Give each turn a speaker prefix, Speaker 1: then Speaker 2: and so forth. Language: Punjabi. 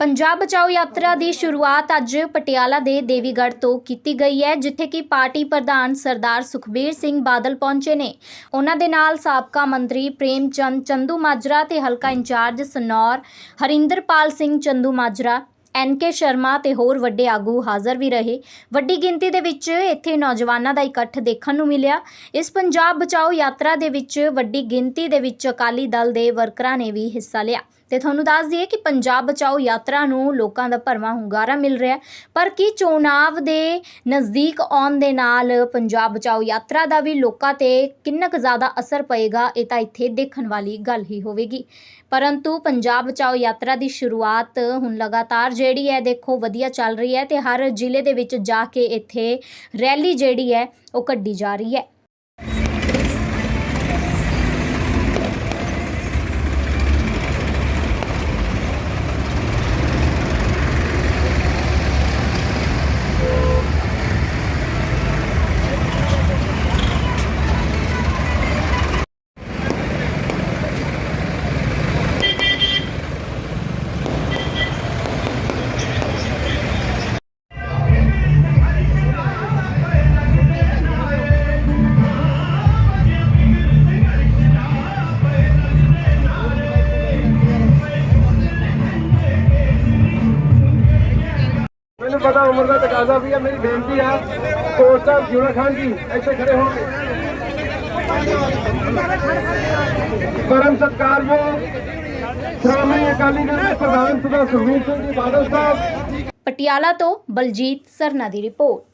Speaker 1: ਪੰਜਾਬ ਬਚਾਓ ਯਾਤਰਾ ਦੀ ਸ਼ੁਰੂਆਤ ਅੱਜ ਪਟਿਆਲਾ ਦੇ ਦੇਵੀਗੜ੍ਹ ਤੋਂ ਕੀਤੀ ਗਈ ਹੈ, ਜਿੱਥੇ ਕਿ ਪਾਰਟੀ ਪ੍ਰਧਾਨ ਸਰਦਾਰ ਸੁਖਬੀਰ ਸਿੰਘ ਬਾਦਲ ਪਹੁੰਚੇ ਨੇ। ਉਹਨਾਂ ਦੇ ਨਾਲ ਸਾਬਕਾ ਮੰਤਰੀ ਪ੍ਰੇਮ ਚੰਦ ਚੰਦੂ ਮਾਜਰਾ ਤੇ ਹਲਕਾ incharge Sanour, Harinderpal Singh Chandu Majra, N K Sharma ਤੇ ਹੋਰ ਵੱਡੇ ਆਗੂ ਹਾਜ਼ਰ ਵੀ ਰਹੇ। ਵੱਡੀ ਗਿਣਤੀ ਦੇ ਵਿੱਚ ਇੱਥੇ ਨੌਜਵਾਨਾਂ ਦਾ ਇਕੱਠ ਦੇਖਣ ਨੂੰ ਮਿਲਿਆ। ਇਸ ਪੰਜਾਬ ਬਚਾਓ ਯਾਤਰਾ ਦੇ ਵਿੱਚ ਵੱਡੀ ਗਿਣਤੀ ਦੇ ਵਿੱਚ ਅਕਾਲੀ ਦਲ ਦੇ ਵਰਕਰਾਂ ਨੇ ਵੀ ਹਿੱਸਾ ਲਿਆ। ਤੇ ਤੁਹਾਨੂੰ ਦੱਸ ਦਈਏ ਕਿ ਪੰਜਾਬ ਬਚਾਓ ਯਾਤਰਾ ਨੂੰ ਲੋਕਾਂ ਦਾ ਭਰਵਾਂ ਹੁੰਗਾਰਾ ਮਿਲ ਰਿਹਾ ਪਰ ਕੀ ਚੋਣਾਵ ਦੇ ਨਜ਼ਦੀਕ ਆਉਣ ਦੇ ਨਾਲ ਪੰਜਾਬ ਬਚਾਓ ਯਾਤਰਾ ਦਾ ਵੀ ਲੋਕਾਂ ਤੇ ਕਿੰਨਾ ਕੁ ਜ਼ਿਆਦਾ ਅਸਰ ਪਏਗਾ, ਇਹ ਤਾਂ ਇੱਥੇ ਦੇਖਣ ਵਾਲੀ ਗੱਲ ਹੀ ਹੋਵੇਗੀ। ਪਰੰਤੂ ਪੰਜਾਬ ਬਚਾਓ ਯਾਤਰਾ ਦੀ ਸ਼ੁਰੂਆਤ ਹੁਣ ਲਗਾਤਾਰ ਜਿਹੜੀ ਹੈ, ਦੇਖੋ ਵਧੀਆ ਚੱਲ ਰਹੀ ਹੈ ਤੇ ਹਰ ਜ਼ਿਲ੍ਹੇ ਦੇ ਵਿੱਚ ਜਾ ਕੇ ਇੱਥੇ ਰੈਲੀ ਜਿਹੜੀ ਹੈ, ਉਹ ਕੱਢੀ ਜਾ ਰਹੀ ਹੈ।
Speaker 2: ਮੈਨੂੰ ਪਤਾ ਉਮਰ ਦਾ ਤਕਾਜ਼ਾ ਵੀ ਹੈ ਮੇਰੀ ਬੇਨਤੀ ਹੈ ਕੋਚ ਸਾਹਿਬ ਜੁਨਾ ਖਾਨ ਜੀ, ਇੱਥੇ ਖੜੇ ਹੋ ਪਰਮ ਸਤਿਕਾਰਯੋਗ ਸ਼੍ਰੋਮਣੀ ਅਕਾਲੀ ਦਲ ਦੇ ਪ੍ਰਧਾਨ ਸਭਾ ਸੁਖਬੀਰ ਸਿੰਘ ਜੀ, ਬਾਦਲ ਸਾਹਿਬ।
Speaker 1: ਪਟਿਆਲਾ ਤੋਂ ਬਲਜੀਤ ਸਰਨਾ ਦੀ ਰਿਪੋਰਟ।